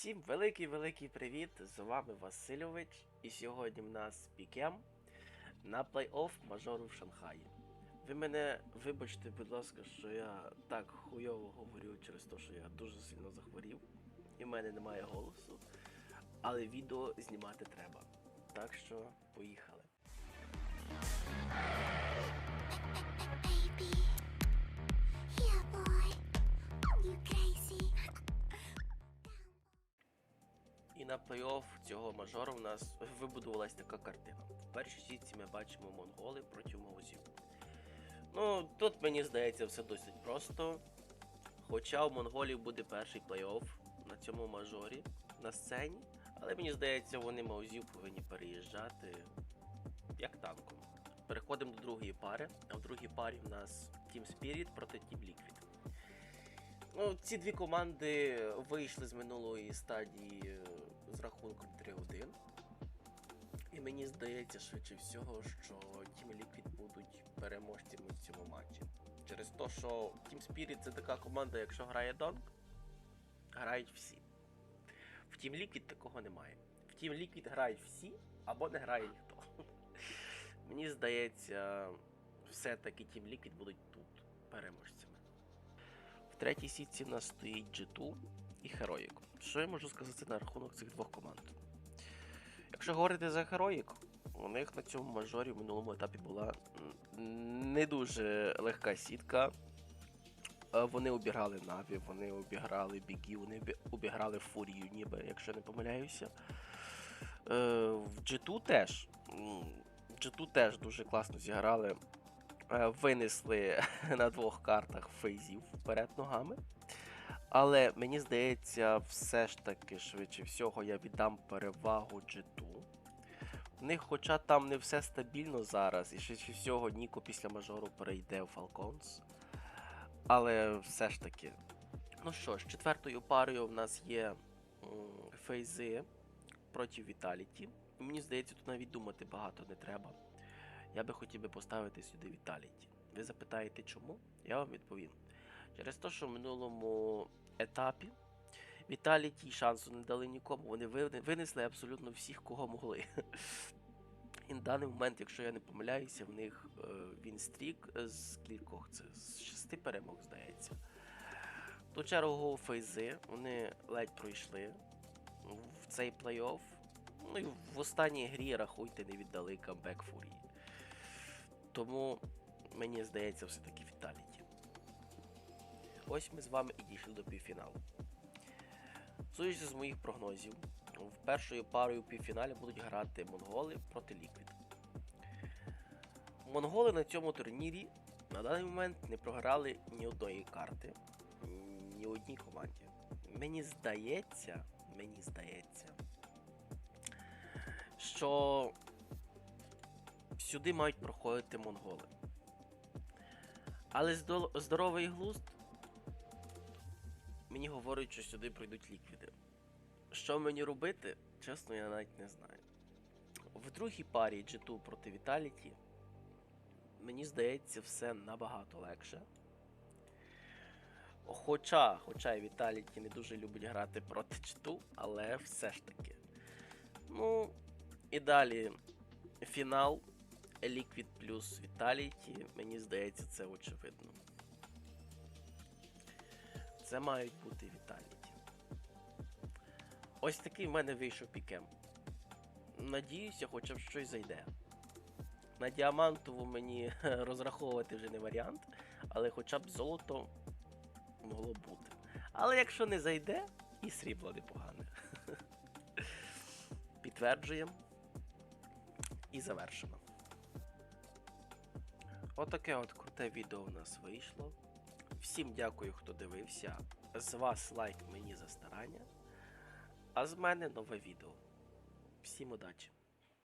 Всім великий-великий привіт! З вами Васильович, і сьогодні в нас пікем на плей-офф мажору в Шанхаї. Ви мене вибачте, будь ласка, що я так хуйово говорю через те, що я дуже сильно захворів, і в мене немає голосу. Але відео знімати треба. Так що поїхали. На плей-офф цього мажору в нас вибудувалась така картина. В першій сітці ми бачимо монголи проти маузів. Ну, тут мені здається все досить просто. Хоча у монголів буде перший плей-офф на цьому мажорі на сцені, але мені здається, вони маузів повинні переїжджати як танком. Переходимо до другої пари, а в другій парі в нас Team Spirit проти Team Liquid. Ну, ці дві команди вийшли з минулої стадії е, з рахунком 3-1. І мені здається, швидше всього, що Team Liquid будуть переможцями в цьому матчі. Через те, що Team Spirit це така команда, якщо грає Донг, грають всі. В Team Liquid такого немає. В Team Liquid грають всі або не грає ніхто. Мені здається, все-таки Team Liquid будуть тут переможцями. Третій сітці в нас стоїть G2 і Heroic. Що я можу сказати на рахунок цих двох команд? Якщо говорити за Heroic, у них на цьому мажорі в минулому етапі була не дуже легка сітка. Е, Вони обіграли Наві, вони обіграли Бігі, вони обіграли Фурію, ніби, якщо не помиляюся. Е, В G2 теж. G2 теж дуже класно зіграли. Е, Винесли на двох картах фейзів вперед ногами. Але мені здається, все ж таки, швидше всього, я віддам перевагу G2. В них, хоча там не все стабільно зараз, і швидше всього Ніко після мажору перейде в Falcons. Але все ж таки. Ну що ж, четвертою парою в нас є фейзи проти Віталіті. Мені здається, тут навіть думати багато не треба. Я би хотів би поставити сюди Віталіті. Ви запитаєте чому? Я вам відповім. Через те, що в минулому етапі Віталіті шансу не дали нікому. Вони винесли абсолютно всіх, кого могли. І на даний момент, якщо я не помиляюся, в них е, він стрік з кількох, це з шести перемог, здається. До чергу фейзи вони ледь пройшли в цей плей-офф. Ну і в останній грі, рахуйте, не віддали камбек Фурії. Тому мені здається, все-таки Віталіті. Ось ми з вами і дійшли до півфіналу. Судячи з моїх прогнозів, в першою парою півфіналі будуть грати монголи проти Ліквід. Монголи на цьому турнірі на даний момент не програли ні одної карти, ні одній команді. Мені здається, мені здається, що сюди мають проходити монголи. Але здоровий глузд мені говорять, що сюди прийдуть ліквіди. Що мені робити, чесно, я навіть не знаю. В другій парі G2 проти Vitality мені здається, все набагато легше. Хоча, хоча і Vitality не дуже любить грати проти G2, але все ж таки. Ну, і далі фінал Liquid плюс Vitality, мені здається, це очевидно. Це мають бути Vitality. Ось такий в мене вийшов пікем. Надіюся, хоча б щось зайде. На діамантову мені розраховувати вже не варіант, але хоча б золото могло бути. Але якщо не зайде, і срібло непогане. Підтверджуємо і завершимо. Отаке от круте відео у нас вийшло. Всім дякую, хто дивився. З вас лайк мені за старання. А з мене нове відео. Всім удачі!